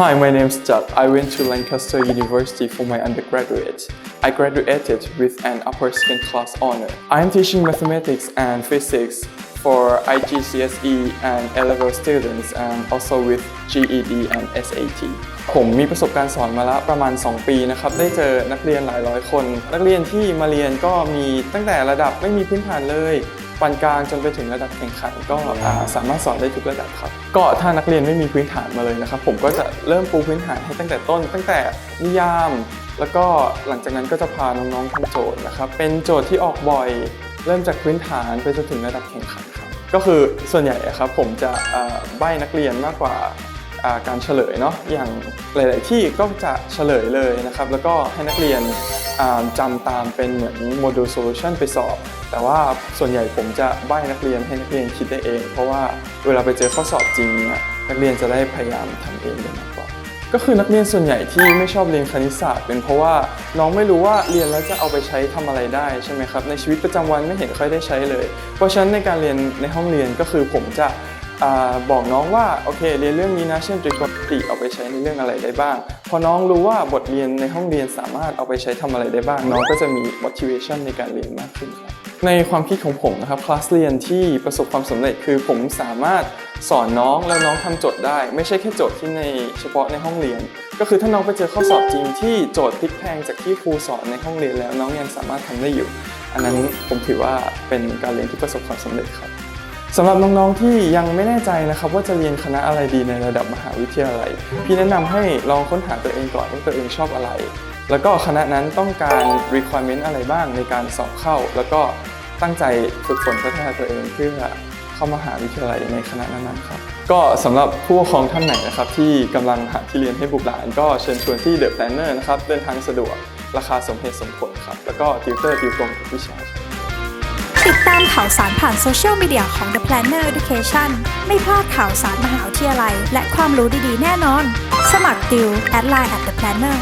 Hi, my name's Jack. I went to Lancaster University for my undergraduate. I graduated with an upper second class honor. I am teaching mathematics and physics for IGCSE E and A-level students and also with GED and SAT. ผมมีประสบการณ์สอนมาแล้วประมาณ 2 ปีนะครับ ได้เจอนักเรียนหลายร้อยคน นักเรียนที่มาเรียนก็มีตั้งแต่ระดับไม่มีพื้นฐานเลย ปานกลางจนไปถึงระดับแข่งขันก็อ่าสามารถสอนได้ทุกระดับครับ ก็ถ้านักเรียนไม่มีพื้นฐานมาเลยนะครับ ผมก็จะเริ่มปูพื้นฐานให้ตั้งแต่ต้น ตั้งแต่นิยาม แล้วก็หลังจากนั้นก็จะพาน้องๆทำโจทย์นะครับเป็นโจทย์ที่ออกบ่อย เริ่มจากพื้นฐานไปจนถึงระดับแข่งขันครับก็คือส่วนใหญ่อะครับผมจะอ่าใบ้นักเรียนมากกว่าอ่า การเฉลยเนาะอย่างหลาย ๆ ที่ก็จะเฉลยเลยนะครับ แล้วก็ให้นักเรียนอ่าจำตามเป็นเหมือนโมดูลโซลูชันไปสอบ แต่ว่าส่วนใหญ่ผมจะใบ้นักเรียนให้นักเรียนคิดได้เอง เพราะว่าเวลาไปเจอข้อสอบจริงเนี่ยนักเรียนจะได้พยายามทำเองได้มากกว่าก็คือนักเรียนส่วนใหญ่ที่ไม่ชอบเรียนคณิตศาสตร์ เป็นเพราะว่าน้องไม่รู้ว่าเรียนแล้วจะเอาไปใช้ทำอะไรได้ใช่ไหมครับในชีวิตประจำวันไม่เห็นค่อยได้ใช้เลย เพราะฉะนั้นในการเรียนในห้องเรียนก็คือผมจะ บอกน้องว่าโอเคเรียนเรื่องนี้นะเช่นตรีโกณมิติเอาไปใช้ในเรื่องอะไรได้บ้าง พอน้องรู้ว่าบทเรียนในห้องเรียนสามารถเอาไปใช้ทำอะไรได้บ้าง น้องก็จะมี motivation ในการเรียนมากขึ้นครับในความคิดของผมนะครับคลาสเรียนที่ประสบความสำเร็จคือผมสามารถสอนน้องแล้วน้องทำโจทย์ได้ ไม่ใช่แค่โจทย์ที่ในเฉพาะในห้องเรียน ก็คือถ้าน้องไปเจอข้อสอบจริงที่โจทย์พลิกแพงจากที่ครูสอนในห้องเรียนแล้วน้องยังสามารถทำได้อยู่ อันนั้นผมถือว่าเป็นการเรียนที่ประสบความสำเร็จครับ สำหรับน้องๆที่ยังไม่แน่ใจนะครับว่าจะเรียนคณะอะไรดีในระดับมหาวิทยาลัย พี่แนะนำให้ลองค้นหาตัวเองก่อนว่าตัวเองชอบอะไร แล้วก็คณะนั้นต้องการ requirement อะไรบ้างในการสอบเข้า แล้วก็ตั้งใจฝึกฝนพัฒนาตัวเองเพื่อเข้ามหาวิทยาลัยในคณะนั้นๆครับ ก็สำหรับผู้ปกครองท่านไหนนะครับที่กำลังหาที่เรียนให้บุตรหลาน ก็เชิญชวนที่ The Planner นะครับเดินทางสะดวกราคาสมเหตุสมผลครับแล้วก็ติวเตอร์ติวตรงทุกวิชาครับ ติดตามข่าวสารผ่านโซเชียลมีเดียของ The Planner Education ไม่พลาดข่าวสารมหาวิทยาลัย และความรู้ดีๆ แน่นอน สมัครติวแอดไลน์ at The Planner